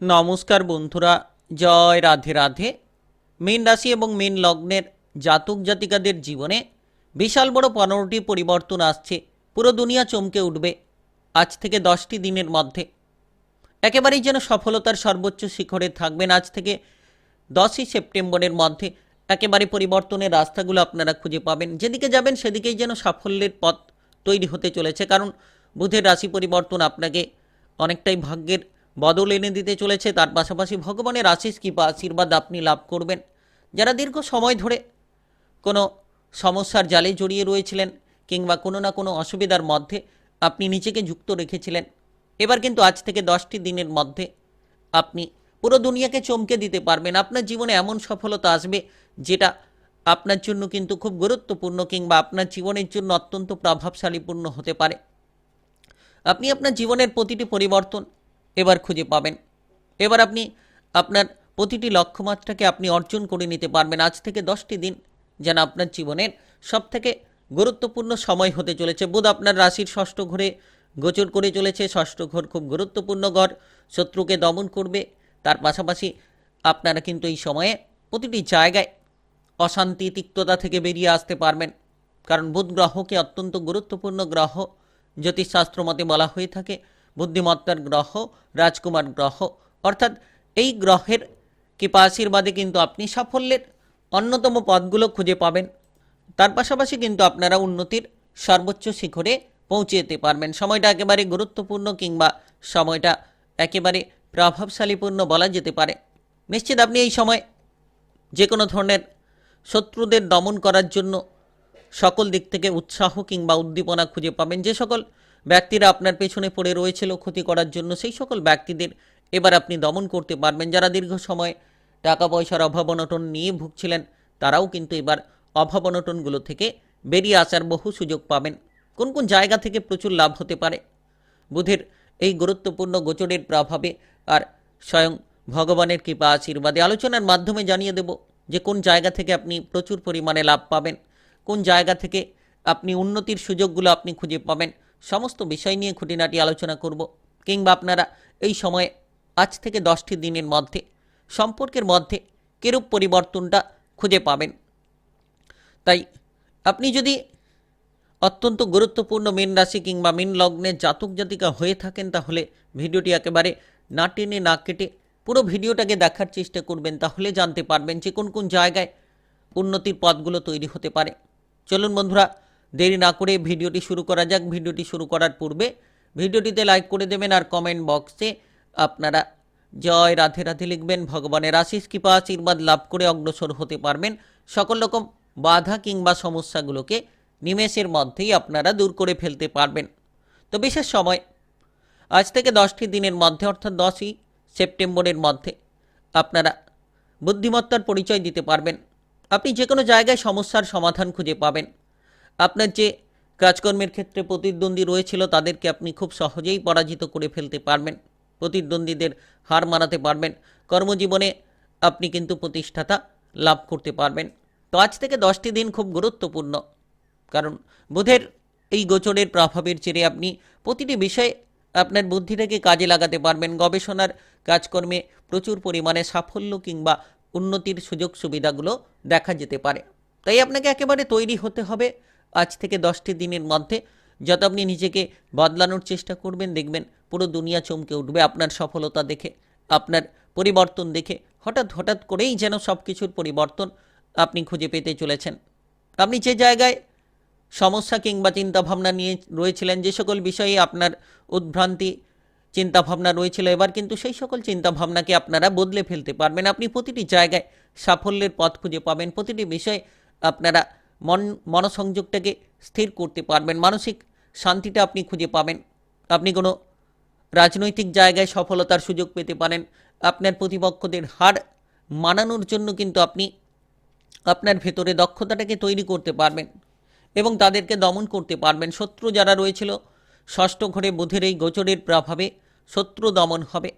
নমস্কার বন্ধুরা, জয় রাধে রাধে। মীন রাশি এবং মীন লগ্নের জাতক জাতিকাদের জীবনে বিশাল বড় পনেরোটি পরিবর্তন আসছে। পুরো দুনিয়া চমকে উঠবে আজ থেকে দশটি দিনের মধ্যে। একেবারেই যেন সফলতার সর্বোচ্চ শিখরে থাকবেন আজ থেকে দশই সেপ্টেম্বরের মধ্যে। একেবারে পরিবর্তনের রাস্তাগুলো আপনারা খুঁজে পাবেন। যেদিকে যাবেন সেদিকেই যেন সাফল্যের পথ তৈরি হতে চলেছে। কারণ বুধের রাশি পরিবর্তন আপনাকে অনেকটাই ভাগ্যের বদল এনে দিতে চলেছে, তার পাশাপাশি ভগবানের আশিস কৃপা, আশীর্বাদ আপনি লাভ করবেন। যারা দীর্ঘ সময় ধরে কোনো সমস্যার জালে জড়িয়ে রয়েছিলেন কিংবা কোনো না কোনো অসুবিধার মধ্যে আপনি নিজেকে যুক্ত রেখেছিলেন, এবার কিন্তু আজ থেকে দশটি দিনের মধ্যে আপনি পুরো দুনিয়াকে চমকে দিতে পারবেন। আপনার জীবনে এমন সফলতা আসবে যেটা আপনার জন্য কিন্তু খুব গুরুত্বপূর্ণ কিংবা আপনার জীবনের জন্য অত্যন্ত প্রভাবশালীপূর্ণ হতে পারে। আপনি আপনার জীবনের প্রতিটি পরিবর্তন এবার খুঁজে পাবেন। এবার আপনি আপনার প্রতিটি লক্ষ্যমাত্রাকে আপনি অর্জন করে নিতে পারবেন। আজ থেকে দশটি দিন যেন আপনার জীবনের সবথেকে গুরুত্বপূর্ণ সময় হতে চলেছে। বুধ আপনার রাশির ষষ্ঠ ঘরে গোচর করে চলেছে। ষষ্ঠ ঘর খুব গুরুত্বপূর্ণ ঘর। শত্রুকে দমন করবে। তার পাশাপাশি আপনারা কিন্তু এই সময়ে প্রতিটি জায়গায় অশান্তি, তিক্ততা থেকে বেরিয়ে আসতে পারবেন। কারণ বুধ গ্রহকে অত্যন্ত গুরুত্বপূর্ণ গ্রহ। জ্যোতিষশাস্ত্র মতে বলা হয়ে থাকে বুদ্ধিমত্তার গ্রহ, রাজকুমার গ্রহ। অর্থাৎ এই গ্রহের কৃপা আশীর্বাদে কিন্তু আপনি সাফল্যের অন্যতম পথগুলো খুঁজে পাবেন। তার পাশাপাশি কিন্তু আপনারা উন্নতির সর্বোচ্চ শিখরে পৌঁছে যেতে পারবেন। সময়টা একেবারে গুরুত্বপূর্ণ কিংবা সময়টা একেবারে প্রভাবশালীপূর্ণ বলা যেতে পারে। নিশ্চিত আপনি এই সময় যে কোনো ধরনের শত্রুদের দমন করার জন্য সকল দিক থেকে উৎসাহ কিংবা উদ্দীপনা খুঁজে পাবেন। যে সকল ব্যক্তিরা আপনার পেছনে পড়ে রয়েছিল ক্ষতি করার জন্য, সেই সকল ব্যক্তিদের এবার আপনি দমন করতে পারবেন। যারা দীর্ঘ সময় টাকা পয়সার অভাব অনটন নিয়ে ভুগছিলেন, তারাও কিন্তু এবার অভাব অনটনগুলো থেকে বেরিয়ে আসার বহু সুযোগ পাবেন। কোন কোন জায়গা থেকে প্রচুর লাভ হতে পারে? বুধের এই গুরুত্বপূর্ণ গোচরের প্রভাবে আর স্বয়ং ভগবানের কৃপা আশীর্বাদে আলোচনার মাধ্যমে জানিয়ে দেব যে কোন জায়গা থেকে আপনি প্রচুর পরিমাণে লাভ পাবেন, কোন জায়গা থেকে আপনি উন্নতির সুযোগগুলো আপনি খুঁজে পাবেন। সমস্ত বিষয় নিয়ে খুঁটিনাটি আলোচনা করব, কিংবা আপনারা এই সময়ে আজ থেকে দশটি দিনের মধ্যে, সম্পর্কের মধ্যে কেরূপ পরিবর্তনটা খুঁজে পাবেন। তাই আপনি যদি অত্যন্ত গুরুত্বপূর্ণ মীন রাশি কিংবা মীন লগ্নের জাতক জাতিকা হয়ে থাকেন, তাহলে ভিডিওটি একেবারে না টেনে না কেটে পুরো ভিডিওটাকে দেখার চেষ্টা করবেন, তাহলে জানতে পারবেন যে কোন কোন জায়গায় উন্নতির পথগুলো তৈরি হতে পারে। চলুন বন্ধুরা দেরি না করে ভিডিওটি শুরু করা যাক। ভিডিওটি শুরু করার পূর্বে ভিডিওটিতে লাইক করে দেবেন আর কমেন্ট বক্সে আপনারা জয় রাধে রাধে লিখবেন, ভগবানের আশিস কৃপা, আশীর্বাদ লাভ করে অগ্রসর হতে পারবেন। সকল রকম বাধা কিংবা সমস্যাগুলোকে নিমেষের মধ্যেই আপনারা দূর করে ফেলতে পারবেন। তো বিশেষ সময়, আজ থেকে দশটি দিনের মধ্যে, অর্থাৎ দশই সেপ্টেম্বরের মধ্যে আপনারা বুদ্ধিমত্তার পরিচয় দিতে পারবেন। আপনি যে কোনো জায়গায় সমস্যার সমাধান খুঁজে পাবেন। আপনার যে কাজকর্মের ক্ষেত্রে প্রতিদ্বন্দ্বী রয়েছিল, তাদেরকে আপনি খুব সহজেই পরাজিত করে ফেলতে পারবেন। প্রতিদ্বন্দ্বীদের হার মানাতে পারবেন। কর্মজীবনে আপনি কিন্তু প্রতিষ্ঠাতা লাভ করতে পারবেন। তো আজ থেকে দশটি দিন খুব গুরুত্বপূর্ণ। কারণ বুধের এই গোচরের প্রভাবের চেয়ে আপনি প্রতিটি বিষয়ে আপনার বুদ্ধিটাকে কাজে লাগাতে পারবেন। গবেষণার কাজকর্মে প্রচুর পরিমাণে সাফল্য কিংবা উন্নতির সুযোগ সুবিধাগুলো দেখা যেতে পারে। তাই আপনাকে একেবারে তৈরি হতে হবে। আজ থেকে দশটি দিনের মধ্যে যত আপনি নিজেকে বদলানোর চেষ্টা করবেন, দেখবেন পুরো দুনিয়া চমকে উঠবে আপনার সফলতা দেখে, আপনার পরিবর্তন দেখে। হঠাৎ হঠাৎ করেই যেন সব কিছুর পরিবর্তন আপনি খুঁজে পেতে চলেছেন। আপনি যে জায়গায় সমস্যা কিংবা চিন্তাভাবনা নিয়ে রয়েছিলেন, যে সকল বিষয়ে আপনার উদ্ভ্রান্তি, চিন্তাভাবনা রয়েছিল, এবার কিন্তু সেই সকল চিন্তাভাবনাকে আপনারা বদলে ফেলতে পারবেন। আপনি প্রতিটি জায়গায় সাফল্যের পথ খুঁজে পাবেন, প্রতিটি বিষয়ে আপনারা মন, মনসংযোগটাকে স্থির করতে পারবেন। মানসিক শান্তিটা আপনি খুঁজে পাবেন। আপনি কোনো রাজনৈতিক জায়গায় সফলতার সুযোগ পেতে পারেন। আপনার প্রতিপক্ষদের হার মানানোর জন্য কিন্তু আপনি আপনার ভেতরে দক্ষতাটাকে তৈরি করতে পারবেন এবং তাদেরকে দমন করতে পারবেন। শত্রু যারা রয়েছিল, ষষ্ঠ ঘরে বুধের এই গোচরের প্রভাবে শত্রু দমন হবে।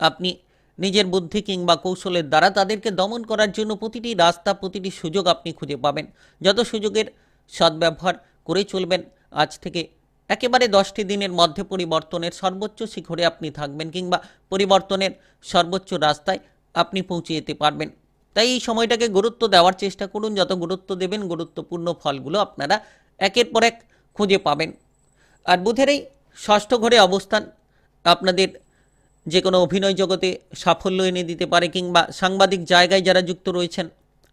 আপনি নিজের বুদ্ধি কিংবা কৌশলের দ্বারা তাদেরকে দমন করার জন্য প্রতিটি রাস্তা, প্রতিটি সুযোগ আপনি খুঁজে পাবেন। যত সুযোগের সদ্ব্যবহার করে চলবেন, আজ থেকে একেবারে দশটি দিনের মধ্যে পরিবর্তনের সর্বোচ্চ শিখরে আপনি থাকবেন কিংবা পরিবর্তনের সর্বোচ্চ রাস্তায় আপনি পৌঁছে যেতে পারবেন। তাই এই সময়টাকে গুরুত্ব দেওয়ার চেষ্টা করুন। যত গুরুত্ব দেবেন, গুরুত্বপূর্ণ ফলগুলো আপনারা একের পর এক খুঁজে পাবেন। আর বুধের এই ষষ্ঠ ঘরে অবস্থান আপনাদের যে কোনো অভিনয় জগতে সাফল্য এনে দিতে পারে কিংবা সাংবাদিক জায়গায় যারা যুক্ত রয়েছেন,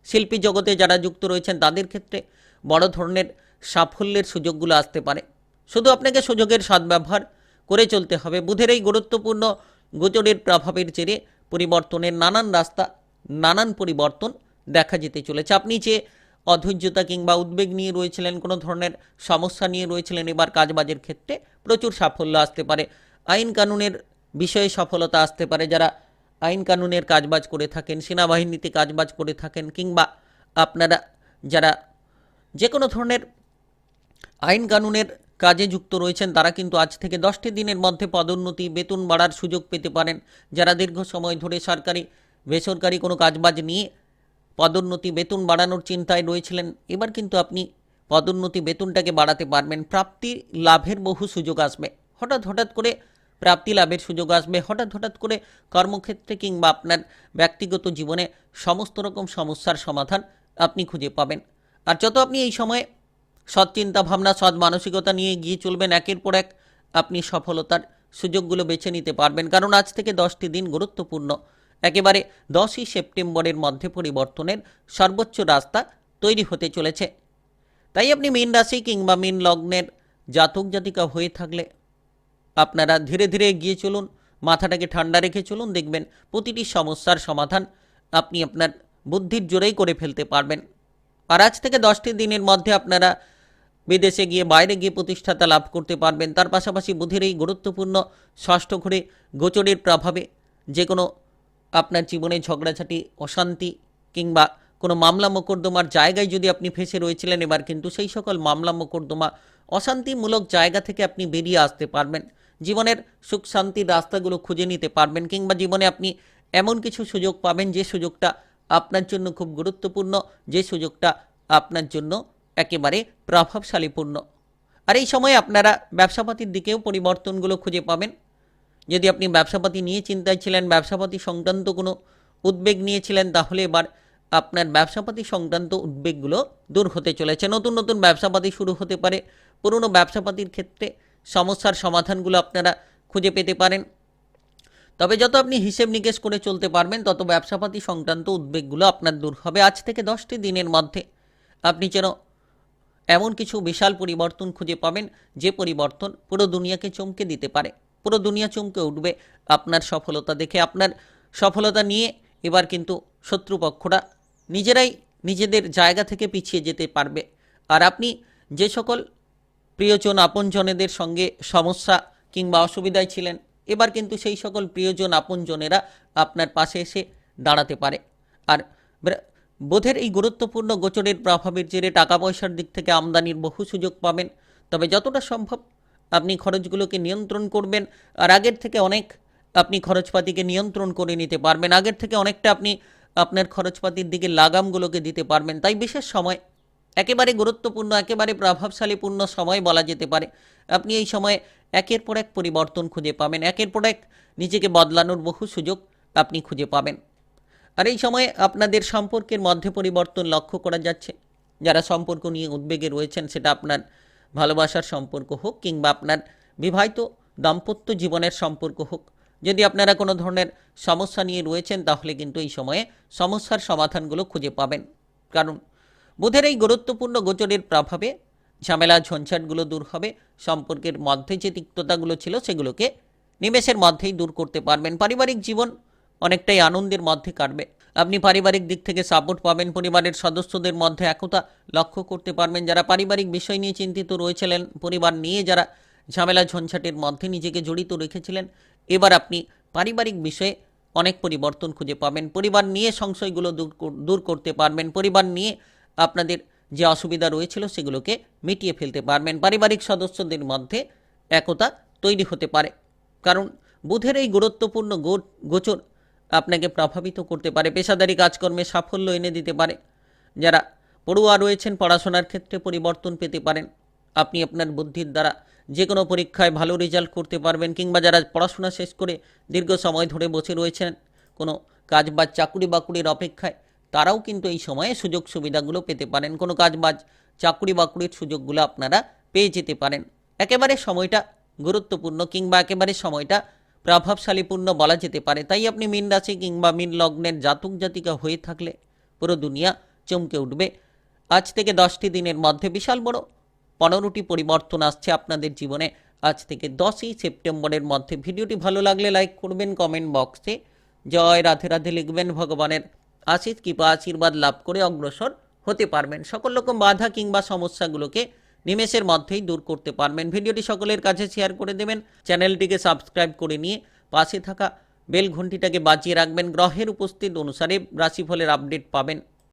শিল্পী জগতে যারা যুক্ত রয়েছেন, তাদের ক্ষেত্রে বড় ধরনের সাফল্যের সুযোগগুলো আসতে পারে। শুধু আপনাকে সুযোগের সদ্ব্যবহার করে চলতে হবে। বুধের এই গুরুত্বপূর্ণ গোচরের প্রভাবের জেরে পরিবর্তনের নানান রাস্তা, নানান পরিবর্তন দেখা যেতে চলেছে। আপনি যে অধৈর্যতা কিংবা উদ্বেগ নিয়ে রয়েছিলেন, কোনো ধরনের সমস্যা নিয়ে রয়েছিলেন, এবার কাজবাজের ক্ষেত্রে প্রচুর সাফল্য আসতে পারে। আইন কানুনের বিষয়ে সফলতা আসতে পারে যারা আইন কানুনের কাজবাজ করে থাকেন, সেনাবাহিনীতে কাজবাজ করে থাকেন কিংবা আপনারা যারা যে কোনো ধরনের আইন কানুনের কাজে যুক্ত রয়েছেন, তারা কিন্তু আজ থেকে দশটি দিনের মধ্যে পদোন্নতি, বেতন বাড়ার সুযোগ পেতে পারেন। যারা দীর্ঘ সময় ধরে সরকারি, বেসরকারি কোনো কাজবাজ নিয়ে পদোন্নতি, বেতন বাড়ানোর চিন্তায় রয়েছিলেন, এবার কিন্তু আপনি পদোন্নতি, বেতনটাকে বাড়াতে পারবেন। প্রাপ্তি লাভের বহু সুযোগ আসবে। হঠাৎ হঠাৎ করে প্রাপ্তি লাভের সুযোগ আসবে। হঠাৎ হঠাৎ করে কর্মক্ষেত্রে কিংবা আপনার ব্যক্তিগত জীবনে সমস্ত রকম সমস্যার সমাধান আপনি খুঁজে পাবেন। আর যত আপনি এই সময়ে সৎ চিন্তা ভাবনা, সৎ মানসিকতা নিয়ে গিয়ে চলবেন, একের পর এক আপনি সফলতার সুযোগগুলো বেছে নিতে পারবেন। কারণ আজ থেকে দশটি দিন গুরুত্বপূর্ণ। একেবারে দশই সেপ্টেম্বরের মধ্যে পরিবর্তনের সর্বোচ্চ রাস্তা তৈরি হতে চলেছে। তাই আপনি মীন রাশি কিংবা মীন লগ্নের জাতক জাতিকা হয়ে থাকলে আপনারা ধীরে ধীরে এগিয়ে চলুন, মাথাটাকে ঠান্ডা রেখে চলুন, দেখবেন প্রতিটি সমস্যার সমাধান আপনি আপনার বুদ্ধির জোরেই করে ফেলতে পারবেন। আর আজ থেকে দশটি দিনের মধ্যে আপনারা বিদেশে গিয়ে, বাইরে গিয়ে প্রতিষ্ঠাতা লাভ করতে পারবেন। তার পাশাপাশি বুধের এই গুরুত্বপূর্ণ ষষ্ঠ ঘরে গোচরের প্রভাবে যে কোনো আপনার জীবনে ঝগড়াঝাটি, অশান্তি কিংবা কোনো মামলা মোকদ্দমার জায়গায় যদি আপনি ফেসে রয়েছিলেন, এবার কিন্তু সেই সকল মামলা মোকদ্দমা অশান্তিমূলক জায়গা থেকে আপনি বেরিয়ে আসতে পারবেন। জীবনের সুখ শান্তির রাস্তাগুলো খুঁজে নিতে পারবেন কিংবা জীবনে আপনি এমন কিছু সুযোগ পাবেন যে সুযোগটা আপনার জন্য খুব গুরুত্বপূর্ণ, যে সুযোগটা আপনার জন্য একেবারে প্রভাবশালীপূর্ণ। আর এই সময় আপনারা ব্যবসাপাতির দিকেও পরিবর্তনগুলো খুঁজে পাবেন। যদি আপনি ব্যবসাপাতি নিয়ে চিন্তায় ছিলেন, ব্যবসাপাতি সংক্রান্ত কোনো উদ্বেগ নিয়েছিলেন, তাহলে এবার আপনার ব্যবসাপাতি সংক্রান্ত উদ্বেগগুলো দূর হতে চলেছে। নতুন নতুন ব্যবসাপাতি শুরু হতে পারে। পুরনো ব্যবসাপাতির ক্ষেত্রে সমস্যার সমাধানগুলো আপনারা খুঁজে পেতে পারেন। তবে যত আপনি হিসেব নিকেশ করে চলতে পারবেন, তত ব্যবসাপাতি সংক্রান্ত উদ্বেগগুলো আপনার দূর হবে। আজ থেকে দশটি দিনের মধ্যে আপনি যেন এমন কিছু বিশাল পরিবর্তন খুঁজে পাবেন, যে পরিবর্তন পুরো দুনিয়াকে চমকে দিতে পারে। পুরো দুনিয়া চমকে উঠবে আপনার সফলতা দেখে। আপনার সফলতা নিয়ে এবার কিন্তু শত্রুপক্ষরা নিজেরাই নিজেদের জায়গা থেকে পিছিয়ে যেতে পারবে। আর আপনি যে সকল প্রিয়জন আপনজনেদের সঙ্গে সমস্যা কিংবা অসুবিধায় ছিলেন। এবার কিন্তু সেই সকল প্রিয়জন আপনজনেরা আপনার পাশে এসে দাঁড়াতে পারে। আর বোধের এই গুরুত্বপূর্ণ গোচরের প্রভাবের জেরে টাকা পয়সার দিক থেকে আমদানির বহু সুযোগ পাবেন। তবে যতটা সম্ভব আপনি খরচগুলোকে নিয়ন্ত্রণ করবেন। আর আগের থেকে অনেক আপনি খরচপাতিকে নিয়ন্ত্রণ করে নিতে পারবেন। আগের থেকে অনেকটা আপনি আপনার খরচপাতির দিকে লাগামগুলোকে দিতে পারবেন। তাই বিশেষ সময় একেবারে গুরুত্বপূর্ণ, একেবারে প্রভাবশালীপূর্ণ সময় বলা যেতে পারে। আপনি এই সময়ে একের পর এক পরিবর্তন খুঁজে পাবেন, একের পর এক নিজেকে বদলানোর বহু সুযোগ আপনি খুঁজে পাবেন। আর এই সময়ে আপনাদের সম্পর্কের মধ্যে পরিবর্তন লক্ষ্য করা যাচ্ছে। যারা সম্পর্ক নিয়ে উদ্বেগে রয়েছেন, সেটা আপনার ভালোবাসার সম্পর্ক হোক কিংবা আপনার বিবাহিত দাম্পত্য জীবনের সম্পর্ক হোক। যদি আপনারা কোনো ধরনের সমস্যা নিয়ে রয়েছেন, তাহলে কিন্তু এই সময়ে সমস্যার সমাধানগুলো খুঁজে পাবেন। কারণ বুধের এই গুরুত্বপূর্ণ গোচরের প্রভাবে ঝামেলা ঝঞ্ঝাটগুলো দূর হবে, সম্পর্কের মধ্যে যে তিক্ততাগুলো ছিল সেগুলোকে নিমেষের মধ্যেই দূর করতে পারবেন। পারিবারিক জীবন অনেকটাই আনন্দের মধ্যে কাটবে। আপনি পারিবারিক দিক থেকে সাপোর্ট পাবেন, পরিবারের সদস্যদের মধ্যে একতা লক্ষ্য করতে পারবেন। যারা পারিবারিক বিষয় নিয়ে চিন্তিত রয়েছিলেন, পরিবার নিয়ে যারা ঝামেলা ঝঞ্ঝাটের মধ্যে নিজেকে জড়িত রেখেছিলেন, এবার আপনি পারিবারিক বিষয়ে অনেক পরিবর্তন খুঁজে পাবেন। পরিবার নিয়ে সংশয়গুলো দূর দূর করতে পারবেন। পরিবার নিয়ে আপনাদের যে অসুবিধা রয়েছিল সেগুলোকে মিটিয়ে ফেলতে পারবেন। পারিবারিক সদস্যদের মধ্যে একতা তৈরি হতে পারে। কারণ বুধের এই গুরুত্বপূর্ণ গোচর আপনাকে প্রভাবিত করতে পারে, পেশাদারি কাজকর্মে সাফল্য এনে দিতে পারে। যারা পড়ুয়া রয়েছেন, পড়াশোনার ক্ষেত্রে পরিবর্তন পেতে পারেন। আপনি আপনার বুদ্ধির দ্বারা যে কোনো পরীক্ষায় ভালো রেজাল্ট করতে পারবেন কিংবা যারা পড়াশোনা শেষ করে দীর্ঘ সময় ধরে বসে রয়েছেন, কোনো কাজ বা চাকুরি বাকুরির অপেক্ষায় তারাও কিন্তু এই সময়ে সুযোগ সুবিধাগুলো পেতে পারেন। কোনো কাজ বাজ, চাকুরি বাকুরির সুযোগগুলো আপনারা পেয়ে যেতে পারেন। একেবারে সময়টা গুরুত্বপূর্ণ কিংবা একেবারে সময়টা প্রভাবশালীপূর্ণ বলা যেতে পারে। তাই আপনি মীন রাশি কিংবা মীন লগ্নের জাতক জাতিকা হয়ে থাকলে পুরো দুনিয়া চমকে উঠবে। আজ থেকে দশটি দিনের মধ্যে বিশাল বড় পনেরোটি পরিবর্তন আসছে আপনাদের জীবনে। আজ থেকে দশই সেপ্টেম্বরের মধ্যে। ভিডিওটি ভালো লাগলে লাইক করবেন, কমেন্ট বক্সে। জয় রাধে রাধে লিখবেন ভগবানের আশিস কৃপা আশীর্বাদ লাভ করে অগ্রসর হতে পারবেন। সকল রকম বাধা কিংবা সমস্যাগুলোকে নিমেষের মধ্যেই দূর করতে পারবেন। ভিডিওটি সকলের কাছে শেয়ার করে দেবেন। চ্যানেলটিকে সাবস্ক্রাইব করে নিয়ে পাশে থাকা বেল ঘন্টিটাকে বাজিয়ে রাখবেন। গ্রহের উপস্থিত অনুসারে রাশিফলের আপডেট পাবেন।